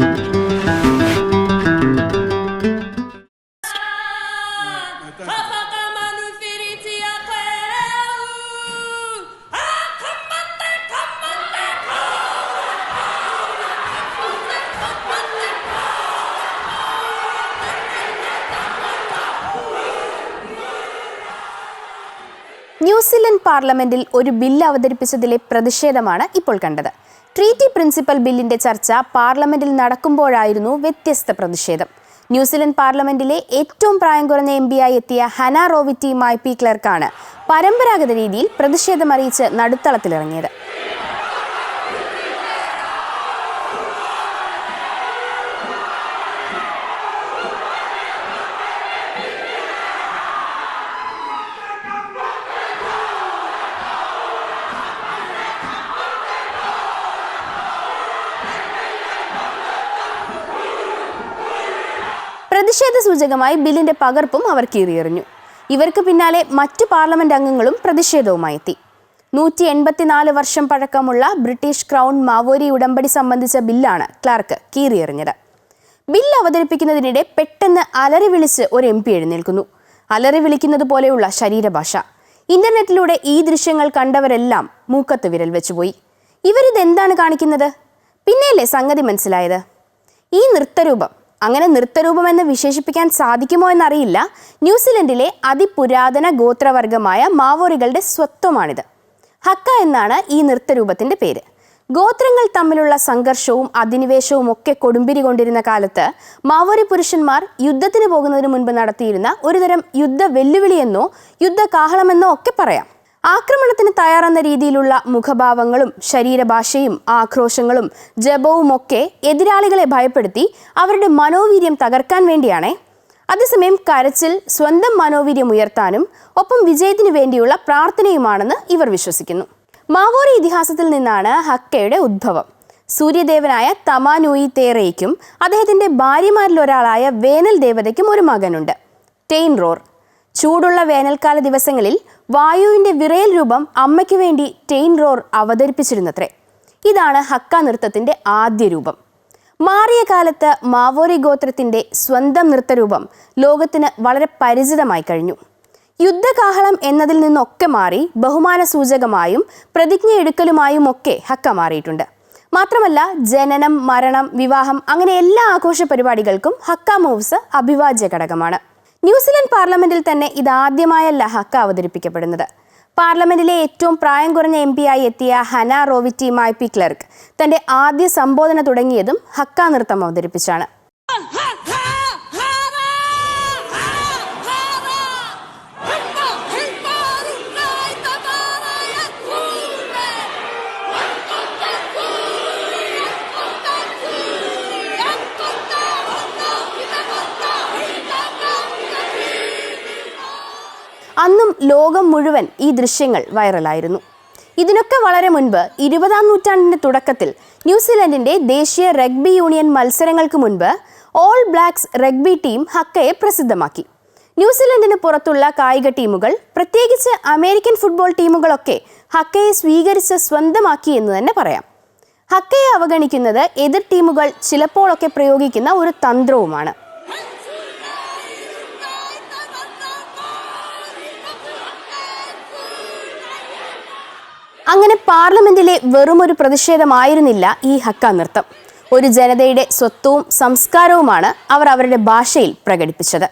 Thank you. New Zealand പാർലമെന്റിൽ ഒരു bill അവതരിപ്പിച്ചതിലെ പ്രതിഷേധമാണ് ഇപ്പോൾ കണ്ടത്. ട്രീറ്റി പ്രിൻസിപ്പൽ ബില്ലിന്റെ ചർച്ച പാർലമെന്റിൽ നടക്കുമ്പോഴായിരുന്നു വ്യത്യസ്ത പ്രതിഷേധം. ന്യൂസിലൻഡ് പാർലമെന്റിലെ ഏറ്റവും പ്രായം കുറഞ്ഞ എം ആയി എത്തിയ ഹന റോവിറ്റി മൈ പി ക്ലർക്കാണ് പരമ്പരാഗത രീതിയിൽ പ്രതിഷേധമറിയിച്ച് നടുത്തളത്തിലിറങ്ങിയത്. പ്രതിഷേധ സൂചകമായി ബില്ലിന്റെ പകർപ്പും അവർ കീറിയെറിഞ്ഞു. ഇവർക്ക് പിന്നാലെ മറ്റു പാർലമെന്റ് അംഗങ്ങളും പ്രതിഷേധവുമായി എത്തി നൂറ്റി എൺപത്തിനാല് വർഷം പഴക്കമുള്ള ബ്രിട്ടീഷ് ക്രൗൺ മാവോരി ഉടമ്പടി സംബന്ധിച്ച ബില്ലാണ് ക്ലാർക്ക് കീറിയെറിഞ്ഞത്. ബിൽ അവതരിപ്പിക്കുന്നതിനിടെ പെട്ടെന്ന് അലറി വിളിച്ച് ഒരു എം പി എഴുന്നേൽക്കുന്നു. അലറി വിളിക്കുന്നത് പോലെയുള്ള ശരീരഭാഷ. ഇന്റർനെറ്റിലൂടെ ഈ ദൃശ്യങ്ങൾ കണ്ടവരെല്ലാം മൂക്കത്ത് വിരൽ വെച്ചുപോയി. ഇവരിതെന്താണ് കാണിക്കുന്നത്? പിന്നെയല്ലേ സംഗതി മനസ്സിലായത്? ഈ നൃത്തരൂപം അങ്ങനെ നൃത്തരൂപമെന്ന് വിശേഷിപ്പിക്കാൻ സാധിക്കുമോ എന്നറിയില്ല. ന്യൂസിലൻഡിലെ അതിപുരാതന ഗോത്രവർഗമായ മാവോറികളുടെ സ്വത്വമാണിത്. ഹക്ക എന്നാണ് ഈ നൃത്തരൂപത്തിന്റെ പേര്. ഗോത്രങ്ങൾ തമ്മിലുള്ള സംഘർഷവും അധിനിവേശവും ഒക്കെ കൊടുമ്പിരി കൊണ്ടിരുന്ന കാലത്ത് മാവോരി പുരുഷന്മാർ യുദ്ധത്തിന് പോകുന്നതിന് മുൻപ് നടത്തിയിരുന്ന ഒരുതരം യുദ്ധ വെല്ലുവിളിയെന്നോ യുദ്ധ കാഹളമെന്നോ ഒക്കെ പറയാം. ആക്രമണത്തിന് തയ്യാറെന്ന രീതിയിലുള്ള മുഖഭാവങ്ങളും ശരീരഭാഷയും ആക്രോശങ്ങളും ജപവുമൊക്കെ എതിരാളികളെ ഭയപ്പെടുത്തി അവരുടെ മനോവീര്യം തകർക്കാൻ വേണ്ടിയാണേ. അതേസമയം കരച്ചിൽ സ്വന്തം മനോവീര്യം ഉയർത്താനും ഒപ്പം വിജയത്തിനു വേണ്ടിയുള്ള പ്രാർത്ഥനയുമാണെന്ന് ഇവർ വിശ്വസിക്കുന്നു. മാവോറി ഇതിഹാസത്തിൽ നിന്നാണ് ഹക്കയുടെ ഉദ്ഭവം. സൂര്യദേവനായ തമാനൂയി തേറയ്ക്കും അദ്ദേഹത്തിന്റെ ഭാര്യമാരിലൊരാളായ വേനൽ ദേവതയ്ക്കും ഒരു മകനുണ്ട്. ടെയിൻറോർ ചൂടുള്ള വേനൽക്കാല ദിവസങ്ങളിൽ വായുവിന്റെ വിറയൽ രൂപം അമ്മയ്ക്ക് വേണ്ടി ടെയിൻ റോർ അവതരിപ്പിച്ചിരുന്നത്രേ. ഇതാണ് ഹക്ക നൃത്തത്തിന്റെ ആദ്യ രൂപം. മാറിയ കാലത്ത് മാവോരി ഗോത്രത്തിന്റെ സ്വന്തം നൃത്തരൂപം ലോകത്തിന് വളരെ പരിചിതമായി കഴിഞ്ഞു. യുദ്ധകാഹളം എന്നതിൽ നിന്നൊക്കെ മാറി ബഹുമാന സൂചകമായും പ്രതിജ്ഞ എടുക്കലുമായും ഒക്കെ ഹക്ക മാറിയിട്ടുണ്ട്. മാത്രമല്ല ജനനം മരണം വിവാഹം അങ്ങനെ എല്ലാ ആഘോഷ പരിപാടികൾക്കും ഹക്ക മൂവ്സ് അഭിവാജ്യ ഘടകമാണ്. ന്യൂസിലൻഡ് പാർലമെന്റിൽ തന്നെ ഇതാദ്യമായല്ല ഹക്ക് അവതരിപ്പിക്കപ്പെടുന്നത്. പാർലമെന്റിലെ ഏറ്റവും പ്രായം കുറഞ്ഞ എം ആയി എത്തിയ ഹന റോവിറ്റി മൈപി ക്ലർക്ക് തന്റെ ആദ്യ സംബോധന തുടങ്ങിയതും ഹക്ക നൃത്തം അവതരിപ്പിച്ചാണ്. അന്നും ലോകം മുഴുവൻ ഈ ദൃശ്യങ്ങൾ വൈറലായിരുന്നു. ഇതിനൊക്കെ വളരെ മുൻപ് ഇരുപതാം നൂറ്റാണ്ടിന്റെ തുടക്കത്തിൽ ന്യൂസിലൻഡിന്റെ ദേശീയ റഗ്ബി യൂണിയൻ മത്സരങ്ങൾക്ക് മുൻപ് ഓൾ ബ്ലാക്സ് റഗ്ബി ടീം ഹക്കയെ പ്രസിദ്ധമാക്കി. ന്യൂസിലൻഡിന് പുറത്തുള്ള കായിക ടീമുകൾ പ്രത്യേകിച്ച് അമേരിക്കൻ ഫുട്ബോൾ ടീമുകളൊക്കെ ഹക്കയെ സ്വീകരിച്ച് സ്വന്തമാക്കി എന്ന് തന്നെ പറയാം. ഹക്കയെ അവഗണിക്കുന്നത് എതിർ ടീമുകൾ ചിലപ്പോഴൊക്കെ പ്രയോഗിക്കുന്ന ഒരു തന്ത്രവുമാണ്. അങ്ങനെ പാർലമെന്റിലെ വെറുമൊരു പ്രതിഷേധമായിരുന്നില്ല ഈ ഹക്ക നൃത്തം ഒരു ജനതയുടെ സ്വത്വവും സംസ്കാരവുമാണ് അവർ അവരുടെ ഭാഷയിൽ പ്രകടിപ്പിച്ചത്.